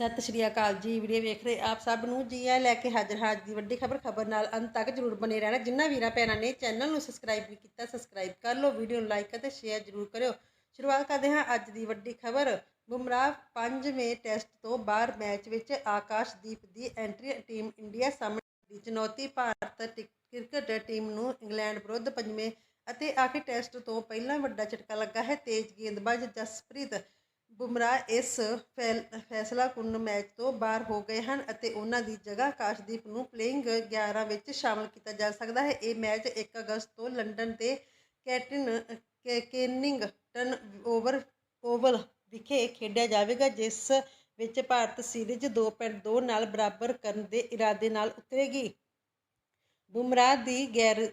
ਸਤਿ ਸ਼੍ਰੀ ਅਕਾਲ ਜੀ, ਵੀਡੀਓ ਵੇਖ ਰਹੇ ਆਪ ਸਭ ਨੂੰ। ਜੀ ਆ ਲੈ ਕੇ ਹਾਜ਼ਰ ਹਾਂ ਅੱਜ ਦੀ ਵੱਡੀ ਖਬਰ ਖਬਰ ਨਾਲ ਅੰਤ ਤੱਕ ਜਰੂਰ ਬਨੇ ਰਹਿਣਾ। ਜਿੰਨਾ ਵੀਰਾਂ ਭੈਣਾਂ ਨੇ ਚੈਨਲ ਨੂੰ ਸਬਸਕ੍ਰਾਈਬ ਨਹੀਂ ਕੀਤਾ ਸਬਸਕ੍ਰਾਈਬ ਕਰ ਲਓ, ਵੀਡੀਓ ਨੂੰ ਲਾਈਕ ਅਤੇ ਸ਼ੇਅਰ ਜਰੂਰ ਕਰਿਓ। ਸ਼ੁਰੂਆਤ ਕਰਦੇ ਹਾਂ ਅੱਜ ਦੀ ਵੱਡੀ ਖਬਰ। ਬੁਮਰਾਹ ਪੰਜਵੇਂ ਟੈਸਟ ਤੋਂ ਬਾਹਰ ਮੈਚ ਵਿੱਚ ਆਕਾਸ਼ਦੀਪ ਦੀ ਐਂਟਰੀ ਟੀਮ ਇੰਡੀਆ ਸਾਹਮਣੇ ਦੀ ਚੁਣੌਤੀ, ਭਾਰਤ ਟੀ- ਕ੍ਰਿਕਟ ਟੀਮ ਨੂੰ ਇੰਗਲੈਂਡ ਵਿਰੁੱਧ ਪੰਜਵੇਂ ਅਤੇ ਆਖਰੀ ਟੈਸਟ ਤੋਂ ਪਹਿਲਾਂ ਵੱਡਾ ਝਟਕਾ ਲੱਗਾ ਹੈ। ਤੇਜ਼ ਗੇਂਦਬਾਜ਼ ਜਸਪ੍ਰੀਤ ਬੁਮਰਾਹ ਇਸ ਫੈਲ- ਫੈਸਲਾਕੁੰਨ ਮੈਚ ਤੋਂ ਬਾਹਰ ਹੋ ਗਏ ਹਨ ਅਤੇ ਉਹਨਾਂ ਦੀ ਜਗ੍ਹਾ ਕਾਸ਼ਦੀਪ ਨੂੰ ਪਲੇਇੰਗ 11 ਵਿੱਚ ਸ਼ਾਮਲ ਕੀਤਾ ਜਾ ਸਕਦਾ ਹੈ। ਇਹ ਮੈਚ 1 ਅਗਸਤ ਤੋਂ ਲੰਡਨ ਦੇ ਕੈਟਨ, ਕੇ- ਕੇਨਿੰਗਟਨ ਓਵਰ, ਓਵਲ ਵਿਖੇ ਖੇਡਿਆ ਜਾਵੇਗਾ, ਜਿਸ ਵਿੱਚ ਭਾਰਤ ਸੀਰੀਜ਼ 2.2 ਨਾਲ ਬਰਾਬਰ ਕਰਨ ਦੇ ਇਰਾਦੇ ਨਾਲ ਉਤਰੇਗੀ। ਬੁਮਰਾਹ ਦੀ ਗੈਰ,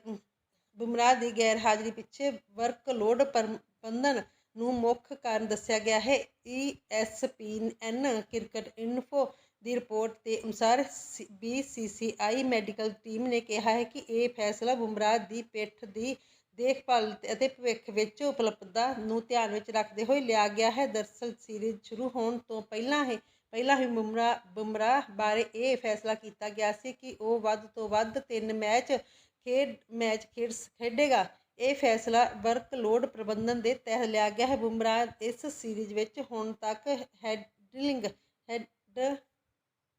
ਬੁਮਰਾਹ ਦੀ ਗੈਰ ਹਾਜ਼ਰੀ ਪਿੱਛੇ ਵਰਕਲੋਡ ਪ੍ਰਬੰਧਨ ਨੂੰ ਮੁੱਖ ਕਾਰਨ ਦੱਸਿਆ ਗਿਆ ਹੈ। E ESPN ਕ੍ਰਿਕਟ ਇਨਫੋ ਦੀ ਰਿਪੋਰਟ ਦੇ ਅਨੁਸਾਰ BCCI ਮੈਡੀਕਲ ਟੀਮ ਨੇ ਕਿਹਾ ਹੈ ਕਿ ਇਹ ਫੈਸਲਾ ਬੁਮਰਾਹ ਦੀ ਪਿੱਠ ਦੀ ਦੇਖਭਾਲ ਅਤੇ ਭਵਿੱਖ ਵਿੱਚ ਉਪਲਬਧਤਾ ਨੂੰ ਧਿਆਨ ਵਿੱਚ ਰੱਖਦੇ ਹੋਏ ਲਿਆ ਗਿਆ ਹੈ। ਦਰਅਸਲ ਸੀਰੀਜ਼ ਸ਼ੁਰੂ ਹੋਣ ਤੋਂ ਪਹਿਲਾਂ ਹੀ ਪਹਿਲਾਂ ਹੀ ਬੁਮਰਾ ਬੁਮਰਾਹ ਬਾਰੇ ਇਹ ਫੈਸਲਾ ਕੀਤਾ ਗਿਆ ਸੀ ਕਿ ਉਹ ਵੱਧ ਤੋਂ ਵੱਧ ਤਿੰਨ ਮੈਚ ਖੇਡ ਮੈਚ ਖੇਡ, ਖੇਡੇਗਾ। ਇਹ ਫੈਸਲਾ ਵਰਕਲੋਡ ਪ੍ਰਬੰਧਨ ਦੇ ਤਹਿਤ ਲਿਆ ਗਿਆ ਹੈ। ਬੁਮਰਾਹ ਇਸ ਸੀਰੀਜ਼ ਵਿੱਚ ਹੁਣ ਤੱਕ ਹੈਡਲਿੰਗ, ਹੈਡ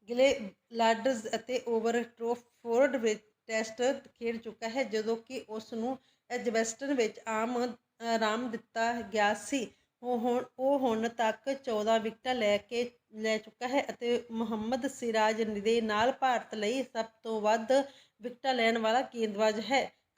ਗਿਲੇ ਲਾਡਰਸ ਅਤੇ ਓਵਰ ਟ੍ਰੋਫੋਰਡ ਵਿੱਚ ਟੈਸਟ ਖੇਡ ਚੁੱਕਾ ਹੈ, ਜਦੋਂ ਕਿ ਉਸ ਨੂੰ ਐਜਵੈਸਟਨ ਵਿੱਚ ਆਮ ਆਰਾਮ ਦਿੱਤਾ ਗਿਆ ਸੀ। ਉਹ ਹੁਣ ਉਹ ਹੁਣ ਤੱਕ 14 ਵਿਕਟਾਂ ਲੈ ਕੇ, ਲੈ ਚੁੱਕਾ ਹੈ ਅਤੇ ਮੁਹੰਮਦ ਸਿਰਾਜ ਦੇ ਨਾਲ ਭਾਰਤ ਲਈ ਸਭ ਤੋਂ ਵੱਧ ਵਿਕਟਾਂ ਲੈਣ ਵਾਲਾ ਗੇਂਦਬਾਜ਼ ਹੈ।